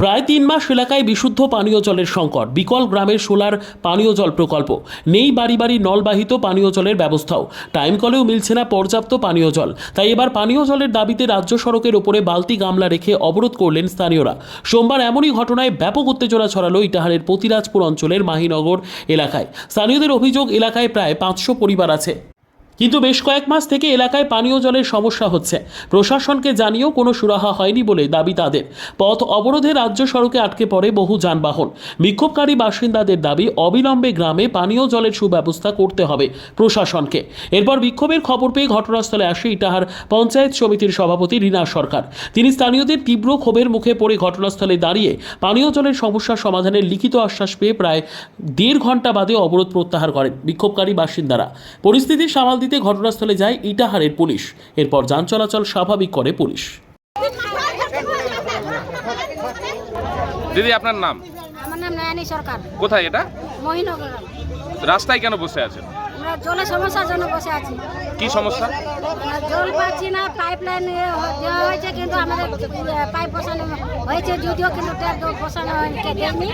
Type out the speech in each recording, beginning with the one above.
প্রায় তিন মাস এলাকায় বিশুদ্ধ পানীয় জলের সংকট। বিকল গ্রামের সোলার পানীয় জল প্রকল্প। নেই বাড়ি বাড়ি নলবাহিত পানীয় জলের ব্যবস্থাও। টাইম কলেও মিলছে না পর্যাপ্ত পানীয় জল। তাই এবার পানীয় জলের দাবিতে রাজ্য সড়কের ওপরে বালতি গামলা রেখে অবরোধ করলেন স্থানীয়রা। সোমবার এমনই ঘটনায় ব্যাপক উত্তেজনা ছড়ালো ইটাহারের পতিরাজপুর অঞ্চলের মাহিনগর এলাকায়। স্থানীয়দের অভিযোগ, এলাকায় প্রায় পাঁচশো পরিবার আছে। কিন্তু বেশ কয়েক মাস থেকে এলাকায় পানীয় জলের সমস্যা হচ্ছে। প্রশাসনকে জানিয়েও কোনো সুরাহা হয়নি বলে দাবি তাদের। পথ অবরোধে রাজ্য সড়কে আটকে পড়ে বহু যানবাহন। বিক্ষোভকারী বাসিন্দাদের দাবি, অবিলম্বে গ্রামে পানীয় জলের সুব্যবস্থা করতে হবে প্রশাসনকে। এরপর বিক্ষোভের খবর পেয়ে ঘটনাস্থলে আসে ইটাহার পঞ্চায়েত সমিতির সভাপতি রীনা সরকার। তিনি স্থানীয়দের তীব্র ক্ষোভের মুখে পড়ে ঘটনাস্থলে দাঁড়িয়ে পানীয় জলের সমস্যা সমাধানের লিখিত আশ্বাস পেয়ে প্রায় দেড় ঘণ্টা বাদে অবরোধ প্রত্যাহার করেন বিক্ষোভকারী বাসিন্দারা। পরিস্থিতি সামাল দিতে ঘটনাস্থলে যায় ইটাহারের পুলিশ। এরপর যান চলাচল স্বাভাবিক করে পুলিশ। দিদি আপনার নাম? আমার নাম নয়নী সরকার। কোথায় এটা? মহিনগর রাস্তায় কেন বসে আছেন? আমরা জলের সমস্যার জন্য বসে আছি। কি সমস্যা? জল পাচ্ছি না পাইপ লাইন দেওয়া হয়েছে কিন্তু আমাদের পাইপ বসানো হয়েছে যদিও কিন্তু ট্যাপ বসানো হয়নি দেয়নি।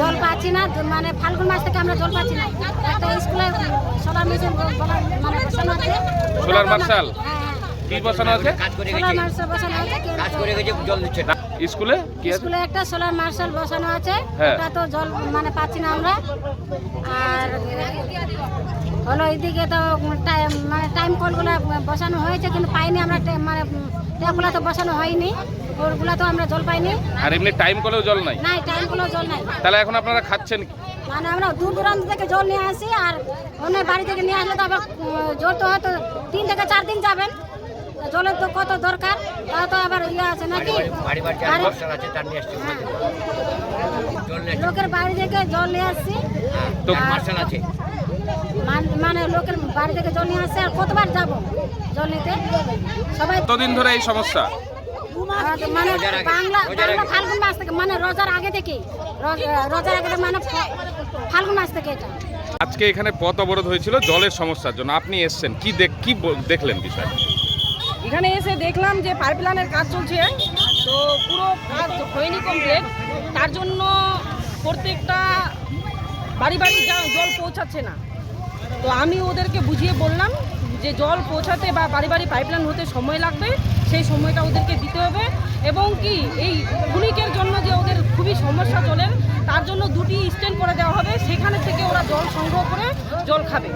জল পাচ্ছি না মানে ফাল্গুন মাস থেকে আমরা জল পাচ্ছি না। একটা স্কুলে সোলার মেশিন মানে বসানো আছে। সোলার মার্শাল? হ্যাঁ হ্যাঁ। কি বসানো আছে? সোলার মার্শাল বসানো আছে কাজ করে গেছে জল দিচ্ছে। না স্কুলে? কি স্কুলে একটা সোলার মার্শাল বসানো আছে হ্যাঁ। ওটা তো জল মানে পাচ্ছি না আমরা। আর হলো এদিকে তো টাইম মানে টাইম কলগুলো বসানো হয়েছে কিন্তু পাইনি আমরা মানে ট্যাপগুলো তো বসানো হয়নি। ওরগুলো তো আমরা জল পাইনি। আর এমনি টাইম কলেও জল নাই? নাই টাইমগুলো জল নাই। তাহলে এখন আপনারা খাচ্ছেন কি? মানে আমরা দূর দূরান্ত থেকে জল নিয়ে আসি আর অন্য বাড়ি থেকে নিয়ে আসলে তো আবার জল তো হয়তো তিন থেকে চার দিন যাবেন। জলের তো কত দরকার তাও তো আবার ইয়ে আছে নাকি? হ্যাঁ, লোকের বাড়ি থেকে জল নিয়ে আসছি। তো মার্শাল আছে? মানে লোকের বাড়ি থেকে জল নিয়ে আসছে আর কতবার যাব জল নিতে? সবাই কতদিন ধরে এই সমস্যা? মানে বাংলা বাংলা ফাল্গুন মাস থেকে মানে রোজার আগে থেকে রোজার আগে থেকে মানে ফাল্গুন মাস থেকে এটা। আজকে এখানে পথ অবরোধ হয়েছিল জলের সমস্যার জন্য। আপনি এসছেন। কি দেখ কি দেখলেন বিষয় এখানে এসে দেখলাম যে পাইপ লাইনের কাজ চলছে। তো পুরো কাজ হয়নি কমপ্লিট। তার জন্য প্রত্যেকটা বাড়ি বাড়ি যা- জল পৌঁছাচ্ছে না। তো আমি ওদেরকে বুঝিয়ে বললাম যে জল পৌঁছাতে বা বাড়ি বাড়ি পাইপলাইন হতে সময় লাগবে সেই সময়টা ওদেরকে দিতে হবে এবং কি এই ক্ষণিকের জন্য যে ওদের খুবই সমস্যা জলের তার জন্য দুটি স্ট্যান্ড করে দেওয়া হবে। সেখানে থেকে ওরা জল সংগ্রহ করে জল খাবে।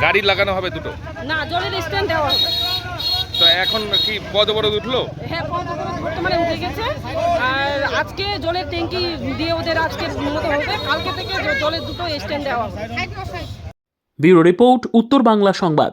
গাড়ি লাগানো হবে দুটো? না জলের স্ট্যান্ড দেওয়া হবে। তো এখন কি পদ অবরোধ উঠল? হ্যাঁ পদ অবরোধ বর্তমানে উঠে গেছে। আর আজকে জলের ট্যাঙ্কি দিয়ে ওদের আজকে মতো হবে। কালকে থেকে জলের দুটো স্ট্যান্ড দেওয়া হবে। ব্যুরো রিপোর্ট উত্তর বাংলা সংবাদ।